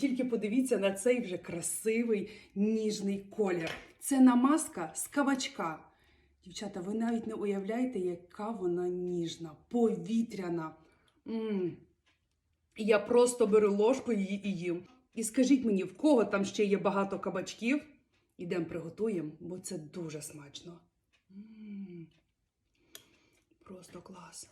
Тільки подивіться на цей вже красивий ніжний колір. Це намазка з кабачка. Дівчата, ви навіть не уявляєте, яка вона ніжна, повітряна. м Я просто беру ложку її і їм. І скажіть мені, в кого там ще є багато кабачків? Ідемо приготуємо, бо це дуже смачно. М, Просто клас.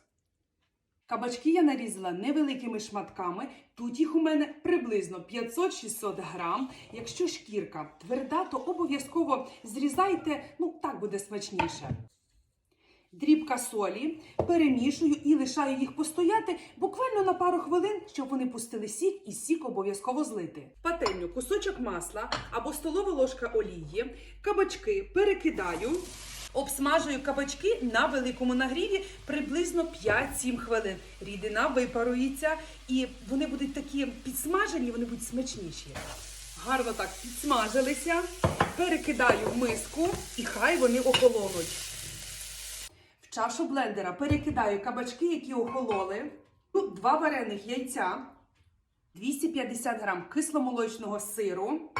Кабачки я нарізала невеликими шматками. Тут їх у мене приблизно 500-600 грам. Якщо шкірка тверда, то обов'язково зрізайте, ну так буде смачніше. Дрібка солі, перемішую і лишаю їх постояти буквально на пару хвилин, щоб вони пустили сік, і сік обов'язково злити. В пательню кусочок масла або столова ложка олії, кабачки перекидаю. Обсмажую кабачки на великому нагріві приблизно 5-7 хвилин. Рідина випарується, і вони будуть такі підсмажені, вони будуть смачніші. Гарно так підсмажилися. Перекидаю в миску і хай вони охолонуть. В чашу блендера перекидаю кабачки, які охололи, ну, два варених яйця, 250 грам кисломолочного сиру,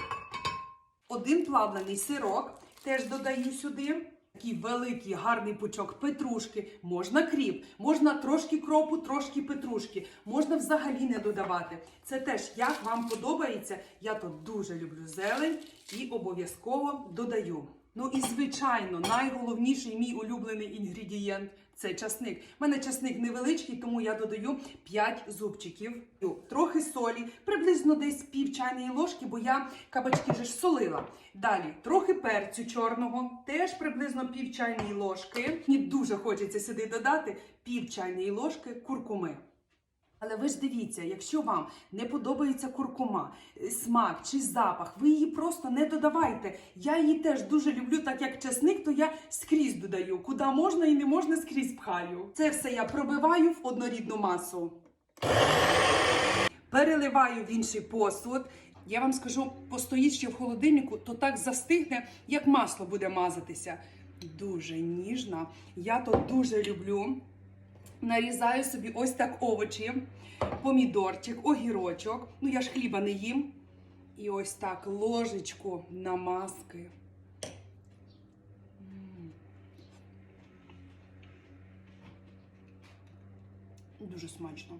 один плавлений сирок, теж додаю сюди. Такий великий гарний пучок петрушки, можна кріп, можна трошки кропу, трошки петрушки, можна взагалі не додавати. Це теж як вам подобається. Я то дуже люблю зелень і обов'язково додаю. Ну і звичайно, найголовніший мій улюблений інгредієнт це часник. У мене часник невеличкий, тому я додаю 5 зубчиків. Трохи солі, приблизно десь пів чайної ложки, бо я кабачки вже ж солила. Далі трохи перцю чорного, теж приблизно пів чайної ложки. Мені дуже хочеться сюди додати пів чайної ложки куркуми. Але ви ж дивіться, якщо вам не подобається куркума, е, смак чи запах, ви її просто не додавайте. Я її теж дуже люблю, так як чесник, то я скрізь додаю. Куди можна і не можна скрізь пхаю. Це все я пробиваю в однорідну масу. Переливаю в інший посуд. Я вам скажу, постоїть ще в холодильнику, то так застигне, як масло буде мазатися. Дуже ніжна. Я то дуже люблю. Нарізаю собі ось так овочі, помідорчик, огірочок. Ну, я ж хліба не їм. І ось так ложечку намазки. Дуже смачно.